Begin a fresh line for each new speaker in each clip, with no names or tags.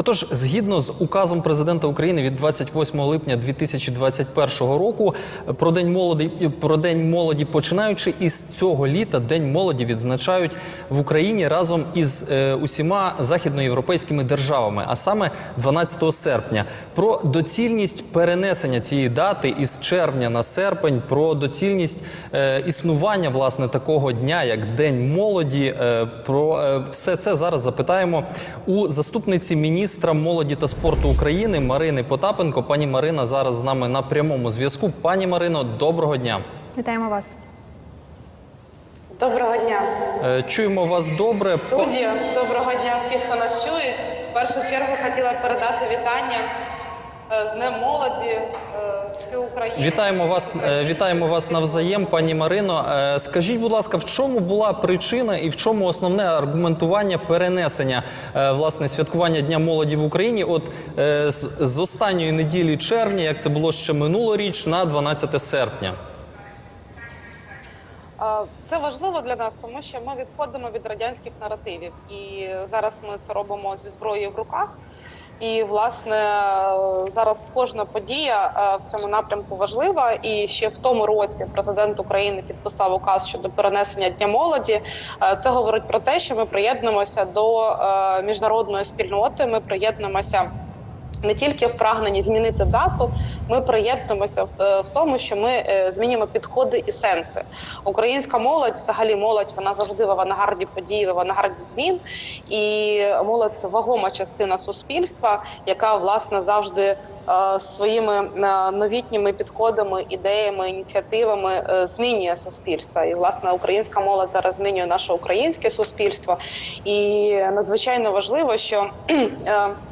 Отож, згідно з указом президента України від 28 липня 2021 року про день молоді про день молоді, починаючи із цього літа, день молоді відзначають в Україні разом із е, усіма західноєвропейськими державами, а саме 12 серпня. Про доцільність перенесення цієї дати із червня на серпень, про доцільність е, існування власне такого дня, як День молоді. Е, про е, все це зараз запитаємо у заступниці міністра молоді та спорту України Марини Потапенко. Пані Марина зараз з нами на прямому зв'язку. Пані Марино, доброго дня.
Вітаємо вас.
Доброго дня,
Е, Чуємо вас добре.
Студія. Доброго дня всіх, хто нас чують. В першу чергу хотіла передати вітання з Днем молоді е, всю Україну.
Вітаємо вас, е, вітаємо вас навзаєм, пані Марино. Е, Скажіть, будь ласка, в чому була причина і в чому основне аргументування перенесення е, власне святкування Дня молоді в Україні? От е, з, останньої неділі червня, як це було ще минулоріч, на 12 серпня.
Е, Це важливо для нас, тому що ми відходимо від радянських наративів, і зараз ми це робимо зі зброєю в руках. І власне зараз кожна подія е, в цьому напрямку важлива. І ще в тому році президент України підписав указ щодо перенесення дня молоді. Е, Це говорить про те, що ми приєднуємося до е, міжнародної спільноти. Ми приєднуємося. Не тільки в прагненні змінити дату, ми приєднуємося в, е, тому, що ми е, змінюємо підходи і сенси. Українська молодь, взагалі молодь, вона завжди в авангарді подій, в авангарді змін. І молодь це вагома частина суспільства, яка власне завжди е, своїми новітніми підходами, ідеями, ініціативами змінює суспільство. І власне українська молодь зараз змінює наше українське суспільство. І надзвичайно важливо, що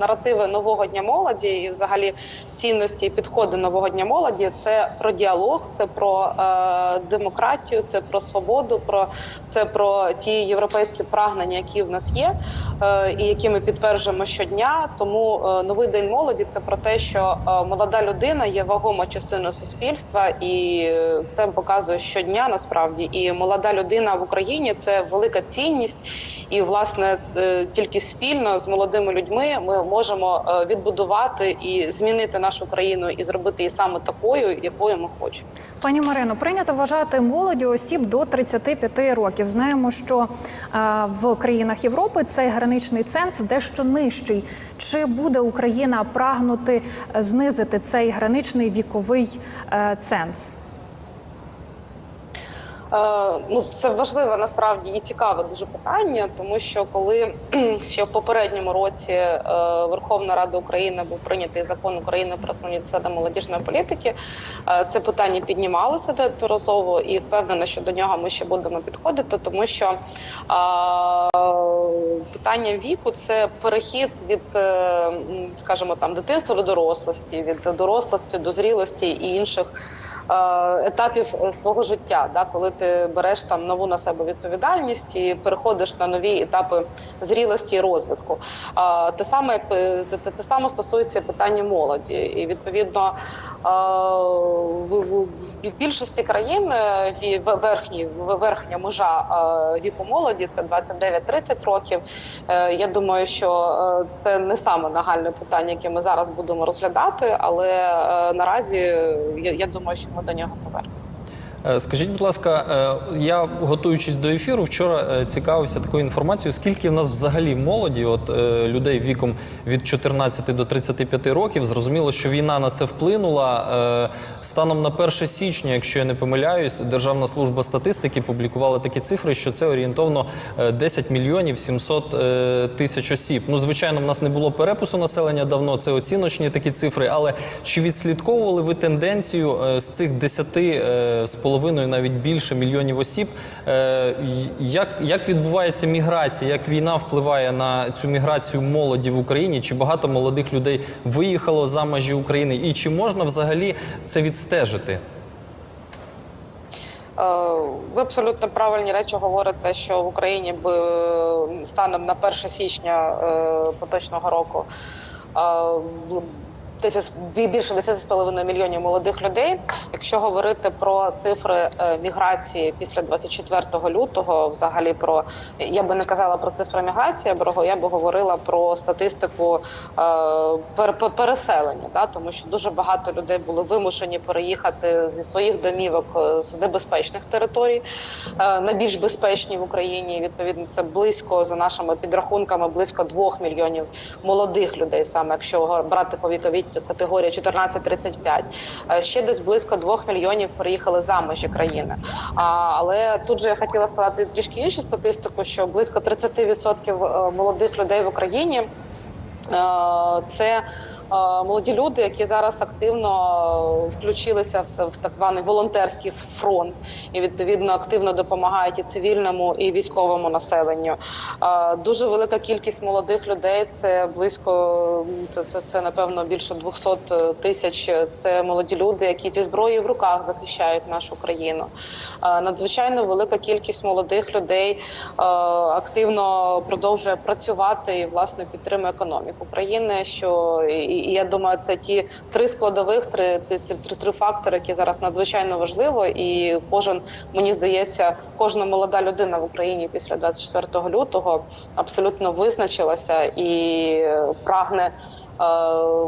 наративи нового дня молоді і взагалі цінності і підходи нового дня молоді це про діалог, це про е, демократію, це про свободу, про це про ті європейські прагнення, які в нас є, е, і які ми підтверджуємо щодня. Тому е, новий день молоді це про те, що е, молода людина є вагома частиною суспільства, і це показує щодня насправді. І молода людина в Україні це велика цінність. І власне е, тільки спільно з молодими людьми ми можемо е, відбудувати і змінити нашу країну і зробити її саме такою, якою ми хочемо.
Пані Марино, прийнято вважати молоді осіб до 35 років. Знаємо, що е, в країнах Європи цей граничний ценз дещо нижчий. Чи буде Україна прагнути е, знизити цей граничний віковий е, ценз?
Е, ну, це важливе насправді і цікаве дуже питання, тому що коли ще в попередньому році е, Верховна Рада України був прийнятий закон України про основні засади молодіжної політики, е, це питання піднімалося неодноразово і впевнена, що до нього ми ще будемо підходити, тому що питання віку це перехід від, скажімо там, дитинства до дорослості, від дорослості до зрілості і інших етапів е, свого життя, да, коли ти береш там нову на себе відповідальність і переходиш на нові етапи зрілості і розвитку. Те саме як е, те, те, саме стосується питання молоді, і відповідно е, в, більшості країн е, в- верхній в- верхня межа е, віку молоді це 29-30 років. Е, Я думаю, що е, це не саме нагальне питання, яке ми зараз будемо розглядати, але е, наразі е, я думаю, що ми до нього повернемося.
Е, Скажіть, будь ласка, е, я готуючись до ефіру, вчора е, цікавився такою інформацією, скільки в нас взагалі молоді, от е, людей віком від 14 до 35 років. Зрозуміло, що війна на це вплинула. Е, Станом на 1 січня, якщо я не помиляюсь, Державна служба статистики публікувала такі цифри, що це орієнтовно е, 10 мільйонів 700 е, тисяч осіб. Ну, звичайно, в нас не було перепису населення давно, це оціночні такі цифри. Але чи відслідковували ви тенденцію е, з цих 10 е, з половиною, навіть більше мільйонів осіб? Е, Як, як відбувається міграція? Як війна впливає на цю міграцію молоді в Україні? Чи багато молодих людей виїхало за межі України? І чи можна взагалі це відстежити?
Е, Ви абсолютно правильні речі говорите, що в Україні е, станом на 1 січня поточного року 10 більше 10,5 мільйонів молодих людей. Якщо говорити про цифри е, міграції після 24 лютого, взагалі про я би не казала про цифри міграції, бо я би говорила про статистику е, пер- пер- переселення, да, тому що дуже багато людей були вимушені переїхати зі своїх домівок е, з небезпечних територій на більш безпечні в Україні. Відповідно, це близько за нашими підрахунками, близько 2 мільйонів молодих людей, саме якщо брати по віковій категорії 14-35. Е, Ще десь близько 2 мільйонів переїхали за межі країни. Але тут же я хотіла сказати трішки іншу статистику, що близько 30% молодих людей в Україні. Е, Це е, молоді люди, які зараз активно включилися в, так званий волонтерський фронт, і відповідно активно допомагають і цивільному, і військовому населенню. Е, Дуже велика кількість молодих людей. Це близько це, це, це напевно більше 200 тисяч. Це молоді люди, які зі зброєю в руках захищають нашу країну. Надзвичайно велика кількість молодих людей активно продовжує працювати і власне підтримує економіку країни. Що і, і я думаю, це ті три складових, три, три, три, три фактори, які зараз надзвичайно важливо, і кожен мені здається, кожна молода людина в Україні після 24 лютого абсолютно визначилася і прагне. Е,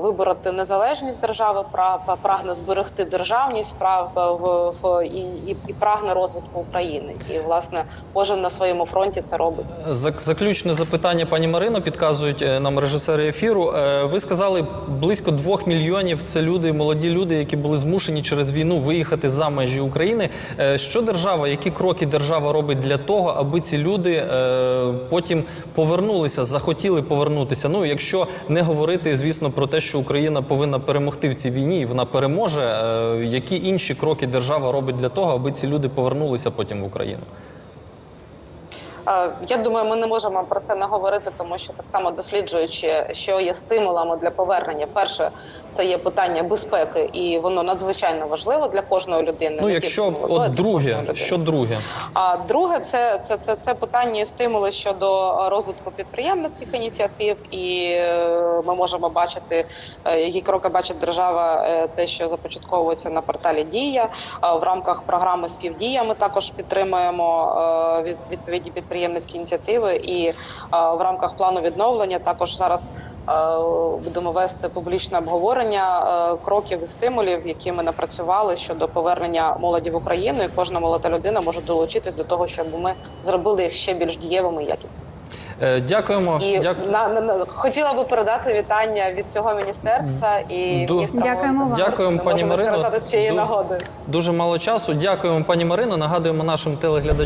Вибороти незалежність держави, пра- прагне зберегти державність прав і, і, прагне розвитку України. І власне кожен на своєму фронті це робить.
Заключне запитання, пані Марино, підказують е, нам режисери ефіру. Е, Ви сказали, близько двох мільйонів це люди, молоді люди, які були змушені через війну виїхати за межі України. Що держава, які кроки держава робить для того, аби ці люди потім повернулися, захотіли повернутися? Ну, якщо не говорити, звісно, про те, що Україна повинна перемогти в цій війні, і вона переможе. е, Які інші кроки держава робить для того, аби ці люди повернулися потім в Україну?
Е, Я думаю, ми не можемо про це не говорити, тому що так само досліджуючи, що є стимулами для повернення. Перше, це є питання безпеки, і воно надзвичайно важливо для кожної людини.
Ну, якщо от друге, що друге?
А друге, це, це, це, це питання і стимули щодо розвитку підприємницьких ініціатив, і е, ми можемо бачити, е, які кроки бачить держава, те, що започатковується на порталі Дія в рамках програми Співдія. Ми також підтримуємо е, від- відповідні підприємницькі ініціативи, і е, в рамках плану відновлення також зараз. е, Будемо вести публічне обговорення е, кроків і стимулів, які ми напрацювали щодо повернення молоді в Україну, і кожна молода людина може долучитись до того, щоб ми зробили їх ще більш дієвими і якісними.
Дякуємо.
І
Дяк-
на, на, на- хотіла би передати вітання від всього міністерства і
Ду-
міністра
Дякуємо вам.
Дякуємо, пані Марино. Ду-
нагодою.
Дуже мало часу. Дякуємо, пані Марино. Нагадуємо нашим телеглядачам.